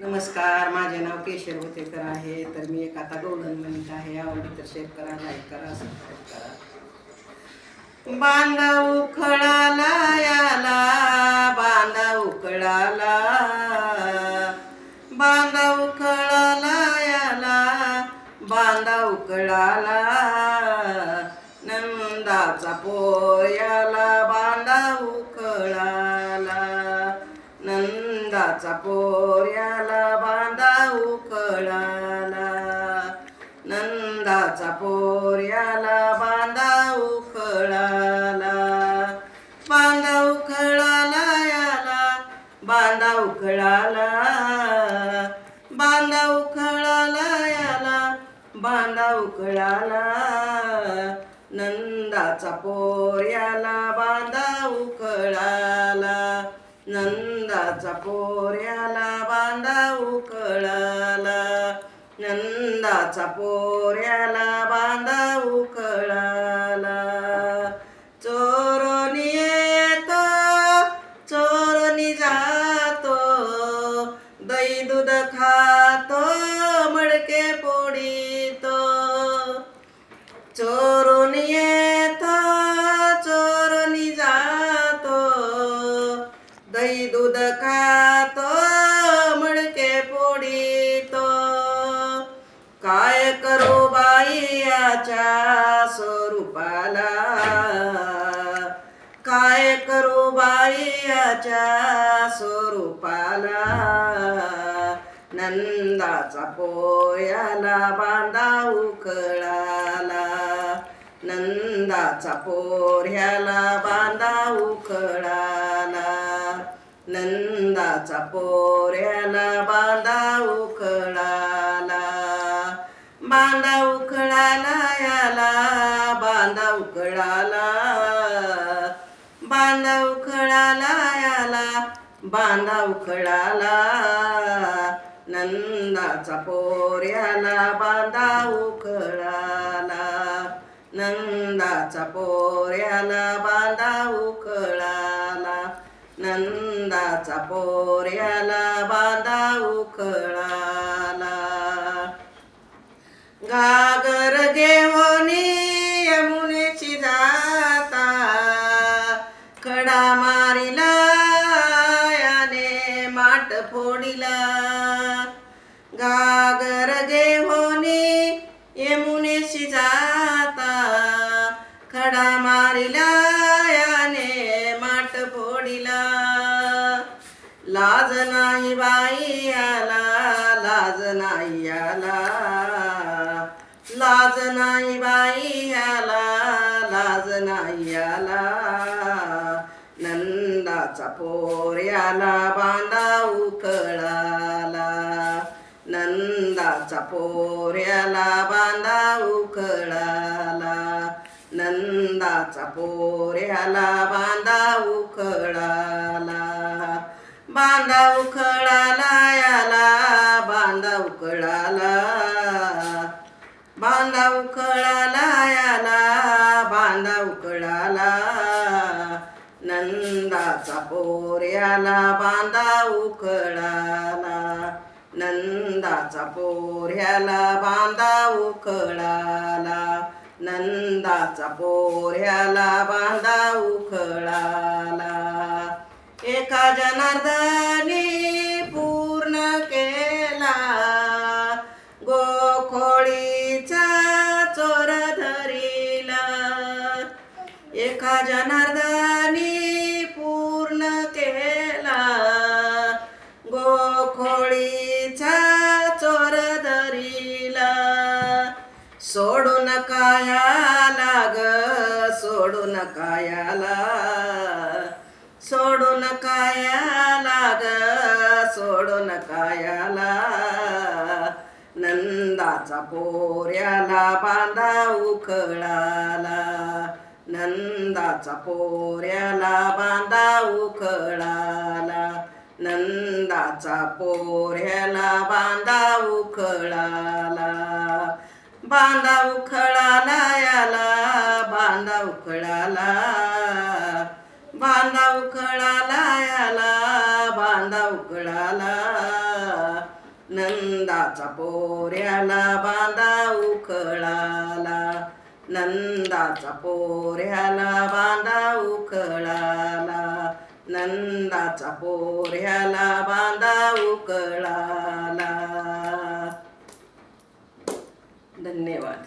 नमस्कार माझे नाव केशव होतेकर आहे. तर मी एक आता गोल्डन म्हणत आहे. आवडली तर शेअर करा लाईक करा सबस्क्राईब करा. बांधा उखळाला याला बांधा उखळाला. बांधा उखळाला याला बांधा उखळाला. नंदाचा पोयाला बांधा उखळाला. नंदाचा पो नंदाचा पोर्याला बांधा उखळाला बांधा उखळाला याला बांधा उखळाला बांधा उखळाला याला बांधा उखळाला. नंदाचा पोर्याला बांधा उखळाला नंदाचा पोर्याला बांधा उखळाला नंदाचा पोर्याला बांधा उकळा. देवाच्या स्वरूपाला. काय करू बाई याच्या स्वरूपाला? नंदाचा पोयाला बांधा उखळाला. नंदाचा पोऱ्याला बांधा उखळाला. नंदाचा पोऱ्याला बांधा उखळा उखळाला आला बांधा उखळाला नंदाचा पोऱ्याला बांधा उखळाला नंदाचा पोऱ्याला बांधा उखळाला नंदाचा पोऱ्याला बांधा उखळाला गागर घेऊनी मारिला याने माट फोडिला. गागर घेऊनी यमुनेशी जाता. खडा मारिला याने माट फोडिला. लाज नाही बाई आला लाज नाही आला लाज नाही बाई आला लाज नाही आला नंदाचा पोऱ्याला बांधा उखळाला नंदाचा पोऱ्याला बांधा उखळाला नंदाचा पोऱ्याला बांधा उखळाला बांधा उखळाला याला बांधा उखळाला बांधा उखळाला याला बांधा उखळाला नंदाचा पोऱ्याला बांधा उखळाला. नंदाचा पोऱ्याला बांधा उखळाला. नंदाचा पोऱ्याला बांधा उखळाला. एका जनार्दा कायाला ग सोडून कायाला. सोडून कायाला ग सोडून कायाला. नंदाचा पोऱ्याला बांधा उखळाला. नंदाचा पोऱ्याला बांधा उखळाला. नंदाचा पोऱ्याला बांधा उखळाला. बांधा उखळाला याला बांधा उखळाला. बांधा उखळाला याला बांधा उखळाला. नंदाचा पोऱ्याला बांधा उखळाला. नंदाचा पोऱ्याला बांधा उखळाला. नंदाचा पोऱ्याला बांधा उकळाला धन्यवाद